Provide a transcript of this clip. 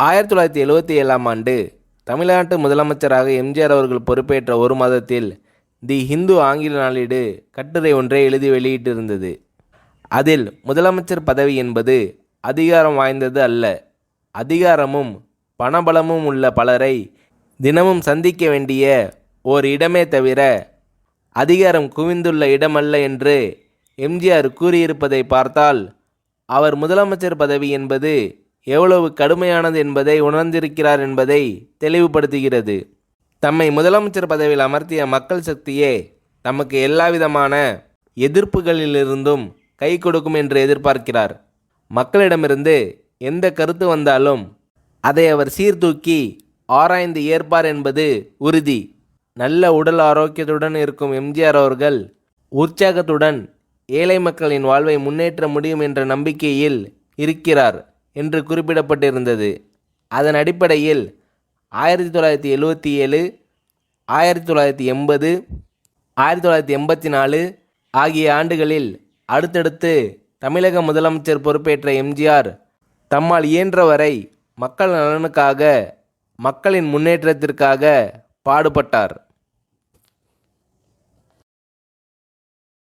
ஆயிரத்தி தொள்ளாயிரத்தி எழுபத்தி ஏழாம் ஆண்டு தமிழ்நாட்டு முதலமைச்சராக எம்ஜிஆர் அவர்கள் பொறுப்பேற்ற ஒரு மாதத்தில் தி ஹிந்து ஆங்கில நாளேடு கட்டுரை ஒன்றை எழுதி வெளியிட்டிருந்தது. அதில் முதலமைச்சர் பதவி என்பது அதிகாரம் வாய்ந்தது அல்ல. அதிகாரமும் பணபலமும் உள்ள பலரை தினமும் சந்திக்க வேண்டிய ஓர் இடமே தவிர அதிகாரம் குவிந்துள்ள இடமல்ல என்று எம்ஜிஆர் கூறியிருப்பதை பார்த்தால் அவர் முதலமைச்சர் பதவி என்பது எவ்வளவு கடுமையானது என்பதை உணர்ந்திருக்கிறார் என்பதை தெளிவுபடுத்துகிறது. தம்மை முதலமைச்சர் பதவியில் அமர்த்திய மக்கள் சக்தியே தமக்கு எல்லாவிதமான எதிர்ப்புகளிலிருந்தும் கை கொடுக்கும் என்று எதிர்பார்க்கிறார். மக்களிடமிருந்து எந்த கருத்து வந்தாலும் அதை அவர் சீர்தூக்கி ஆராய்ந்து ஏற்பார் என்பது உறுதி. நல்ல உடல் ஆரோக்கியத்துடன் இருக்கும் எம்ஜிஆர் அவர்கள் உற்சாகத்துடன் ஏழை மக்களின் வாழ்வை முன்னேற்ற முடியும் என்ற நம்பிக்கையில் இருக்கிறார். என்று குறிப்பிடப்பட்டிருந்தது. அதன் அடிப்படையில் ஆயிரத்தி தொள்ளாயிரத்தி எழுவத்தி ஏழு ஆயிரத்தி தொள்ளாயிரத்தி எண்பது ஆயிரத்தி தொள்ளாயிரத்தி எண்பத்தி நாலு ஆகிய ஆண்டுகளில் அடுத்தடுத்து தமிழக முதலமைச்சர் பொறுப்பேற்ற எம்ஜிஆர் தம்மால் இயன்றவரை மக்கள் நலனுக்காக மக்களின் முன்னேற்றத்திற்காக பாடுபட்டார்.